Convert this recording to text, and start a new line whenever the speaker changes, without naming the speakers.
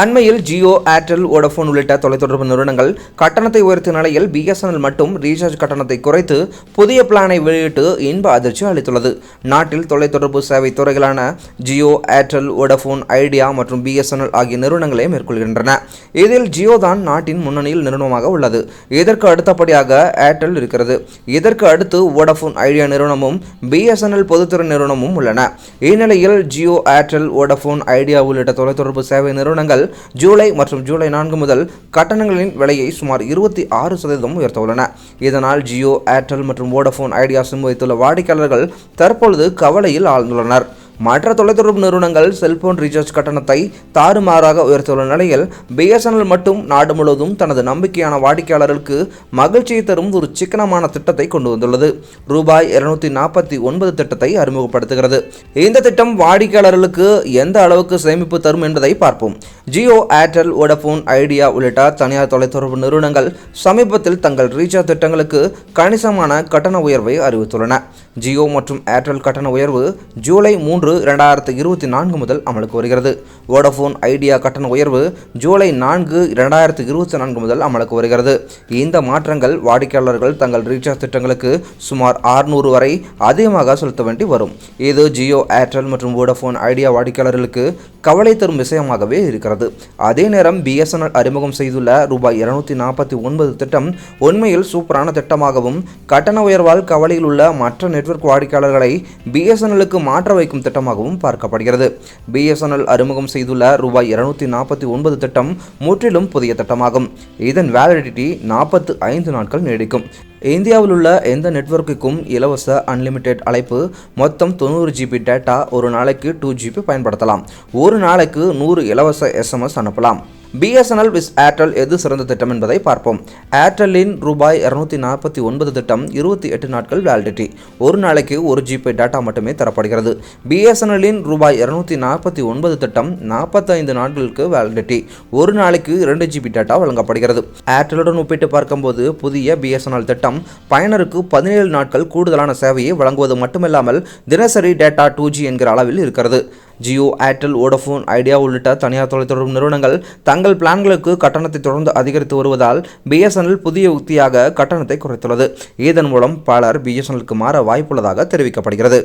அண்மையில் ஜியோ ஏர்டெல் வோடஃபோன் உள்ளிட்ட தொலைத்தொடர்பு நிறுவனங்கள் கட்டணத்தை உயர்த்திய நிலையில் பிஎஸ்என்எல் மட்டும் ரீசார்ஜ் கட்டணத்தை குறைத்து புதிய பிளானை வெளியிட்டு இன்ப அதிர்ச்சி அளித்துள்ளது. நாட்டில் தொலைத்தொடர்பு சேவை துறைகளான ஜியோ ஏர்டெல் வோடஃபோன் ஐடியா மற்றும் பிஎஸ்என்எல் ஆகிய நிறுவனங்களே மேற்கொள்கின்றன. இதில் ஜியோ தான் நாட்டின் முன்னணியில் நிறுவனமாக உள்ளது. இதற்கு அடுத்தபடியாக ஏர்டெல் இருக்கிறது. இதற்கு அடுத்து வோடஃபோன் ஐடியா நிறுவனமும் பிஎஸ்என்எல் பொதுத்துறை நிறுவனமும் உள்ளன. இந்நிலையில் ஜியோ ஏர்டெல் வோடஃபோன் ஐடியா உள்ளிட்ட தொலைத்தொடர்பு சேவை நிறுவனங்கள் ஜூலை மற்றும் ஜூலை நான்கு முதல் கட்டணங்களின் விலையை சுமார் இருபத்தி ஆறு சதவீதம் உயர்த்த உள்ளன இதனால் ஜியோ ஏர்டெல் மற்றும் வோடஃபோன் ஐடியா சிம் வைத்துள்ள வாடிக்கையாளர்கள் தற்பொழுது கவலையில் ஆழ்ந்துள்ளனர். மற்ற தொலைத்தொடர்பு நிறுவனங்கள் செல்போன் ரீசார்ஜ் கட்டணத்தை தாறுமாறாக உயர்த்தியுள்ள நிலையில் பிஎஸ்என்எல் மட்டும் நாடு முழுவதும் தனது நம்பிக்கையான வாடிக்கையாளர்களுக்கு மகிழ்ச்சியை தரும் ஒரு சிக்கனமான திட்டத்தை கொண்டு வந்துள்ளது. ரூபாய் இருநூத்தி நாற்பத்தி ஒன்பது திட்டத்தை அறிமுகப்படுத்துகிறது. இந்த திட்டம் வாடிக்கையாளர்களுக்கு எந்த அளவுக்கு சேமிப்பு தரும் என்பதை பார்ப்போம். ஜியோ ஏர்டெல் வோடஃபோன் ஐடியா உள்ளிட்ட தனியார் தொலைத்தொடர்பு நிறுவனங்கள் சமீபத்தில் தங்கள் ரீசார்ஜ் திட்டங்களுக்கு கணிசமான கட்டண உயர்வை அறிவித்துள்ளன. ஜியோ மற்றும் ஏர்டெல் கட்டண உயர்வு ஜூலை மூன்று இரண்டாயிரத்து இருபத்தி நான்கு முதல் அமலுக்கு வருகிறது. வோடஃபோன் ஐடியா கட்டண உயர்வு ஜூலை நான்கு இரண்டாயிரத்து இருபத்தி நான்கு முதல் அமலுக்கு வருகிறது. இந்த மாற்றங்கள் வாடிக்கையாளர்கள் தங்கள் ரீசார்ஜ் திட்டங்களுக்கு சுமார் ஆறுநூறு வரை அதிகமாக செலுத்த வேண்டி வரும். இது ஜியோ ஏர்டெல் மற்றும் வோடஃபோன் ஐடியா வாடிக்கையாளர்களுக்கு கவலை தரும் விஷயமாகவே இருக்கிறது. அதே நேரம் பிஎஸ்என்எல் அறிமுகம் செய்துள்ள ரூபாய் இருநூத்தி நாற்பத்தி ஒன்பது திட்டம் உண்மையில் சூப்பரான திட்டமாகவும் கட்டண உயர்வால் கவலையில் உள்ள மற்ற நெட்வொர்க் வாடிக்கையாளர்களை பிஎஸ்என்எல்லுக்கு மாற்ற வைக்கும் திட்டமாகவும் பார்க்கப்படுகிறது. பிஎஸ்என்எல் அறிமுகம் செய்துள்ள ரூபாய் இருநூத்தி நாற்பத்தி ஒன்பது திட்டம் முற்றிலும் புதிய திட்டமாகும். இதன் வேலிடிட்டி நாற்பத்து ஐந்து நாட்கள் நீடிக்கும். இந்தியாவில் உள்ள எந்த நெட்வொர்க்குக்கும் இலவச அன்லிமிடெட் அழைப்பு மொத்தம் தொண்ணூறு ஜிபி டேட்டா ஒரு நாளைக்கு டூ ஜிபி பயன்படுத்தலாம். ஒரு நாளைக்கு நூறு இலவச எஸ்எம்எஸ் அனுப்பலாம். பிஎஸ்என்எல் விஸ் ஏர்டெல் எது சிறந்த திட்டம் என்பதை பார்ப்போம். ஏர்டெல்லின் ரூபாய் இரநூத்தி நாற்பத்தி ஒன்பது திட்டம் இருபத்தி எட்டு நாட்கள் வேலிடிட்டி ஒரு நாளைக்கு ஒரு ஜிபி டேட்டா மட்டுமே தரப்படுகிறது. பிஎஸ்என்எல்லின் ரூபாய் இரநூத்தி நாற்பத்தி ஒன்பது திட்டம் நாற்பத்தைந்து நாட்களுக்கு வேலிடிட்டி ஒரு நாளைக்கு இரண்டு ஜிபி டேட்டா வழங்கப்படுகிறது. ஏர்டெல்லுடன் ஒப்பிட்டு பார்க்கும்போது புதிய பிஎஸ்என்எல் திட்டம் பயனருக்கு பதினேழு நாட்கள் கூடுதலான சேவையை வழங்குவது மட்டுமில்லாமல் தினசரி டேட்டா டூ ஜி என்கிற அளவில் இருக்கிறது. ஜியோ ஏர்டெல் வோடஃபோன் ஐடியா உள்ளிட்ட தனியார் தொலைத்தொடர்பு நிறுவனங்கள் தங்கள் பிளான்களுக்கு கட்டணத்தை தொடர்ந்து அதிகரித்து வருவதால் பிஎஸ்என்எல் புதிய உத்தியாக கட்டணத்தை குறைத்துள்ளது. இதன் மூலம் பலர் பிஎஸ்என்எலுக்கு மாற வாய்ப்புள்ளதாக தெரிவிக்கப்படுகிறது.